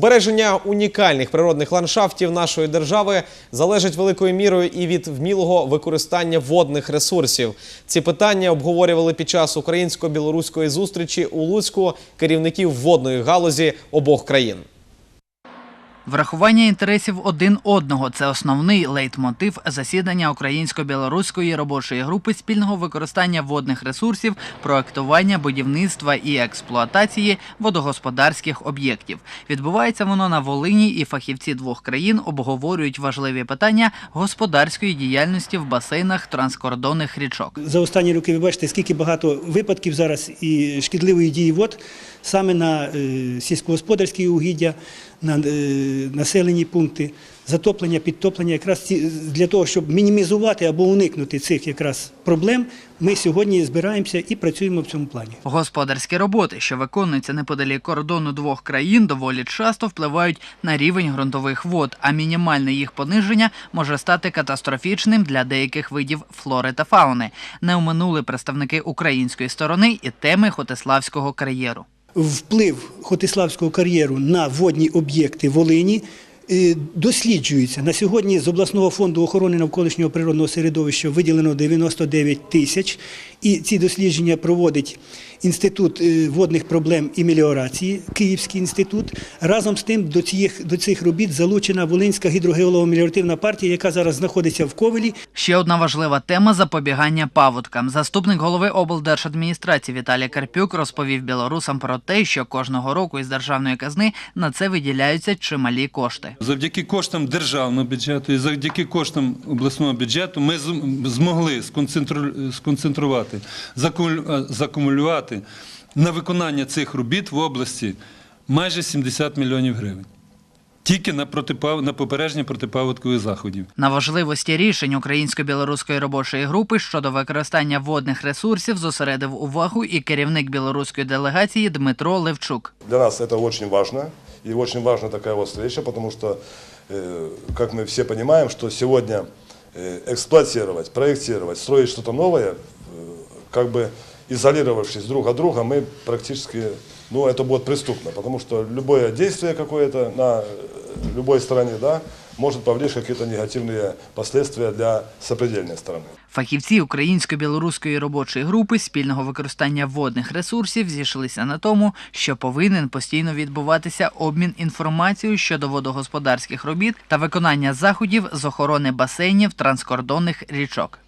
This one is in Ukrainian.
Збереження унікальних природних ландшафтів нашої держави залежить великою мірою і від вмілого використання водних ресурсів. Ці питання обговорювали під час українсько-білоруської зустрічі у Луцьку керівників водної галузі обох країн. Врахування інтересів один одного це основний лейтмотив засідання українсько-білоруської робочої групи спільного використання водних ресурсів, проектування, будівництва і експлуатації водогосподарських об'єктів. Відбувається воно на Волині, і фахівці двох країн обговорюють важливі питання господарської діяльності в басейнах транскордонних річок. За останні роки ви бачите, скільки багато випадків зараз і шкідливої дії вод саме на е, сільськогосподарські угіддя, на е, населені пункти, затоплення, підтоплення. Якраз для того, щоб мінімізувати або уникнути цих якраз проблем, ми сьогодні збираємося і працюємо в цьому плані. Господарські роботи, що виконуються неподалік кордону двох країн, доволі часто впливають на рівень ґрунтових вод, а мінімальне їх пониження може стати катастрофічним для деяких видів флори та фауни. Не оминули представники української сторони і теми Хотиславського кар'єру. Вплив Хотиславського кар'єру на водні об'єкти Волині е, досліджується. На сьогодні з обласного фонду охорони навколишнього природного середовища виділено 99 тисяч. І ці дослідження проводить Інститут е, водних проблем і меліорації, Київський інститут. Разом з тим до цих, до цих робіт залучена Волинська гідрогеолого-меліоративна партія, яка зараз знаходиться в Ковелі. Ще одна важлива тема запобігання паводкам. Заступник голови облдержадміністрації Віталій Карпюк розповів білорусам про те, що кожного року із державної казни на це виділяються чималі кошти. Завдяки коштам державного бюджету і завдяки коштам обласного бюджету ми змогли сконцентрувати, закумулю- закумулювати на виконання цих робіт в області майже 70 мільйонів гривень. Тільки на, протипав... на попередження протипаводкових заходів. На важливості рішень українсько-білоруської робочої групи щодо використання водних ресурсів зосередив увагу і керівник білоруської делегації Дмитро Левчук. Для нас это очень важно. И очень важна такая вот встреча, потому что, э, как мы все понимаем, что сегодня э, эксплуатировать, проектировать, строить что-то новое, э, как бы изолировавшись друг от друга, мы практически, ну, это будет преступно, потому что любое действие какое-то на любой стороне, да, может повлечь какие-то негативные последствия для сопредельной стороны. Фахівці українсько-білоруської робочої групи спільного використання водних ресурсів зійшлися на тому, що повинен постійно відбуватися обмін інформацією щодо водогосподарських робіт та виконання заходів з охорони басейнів транскордонних річок.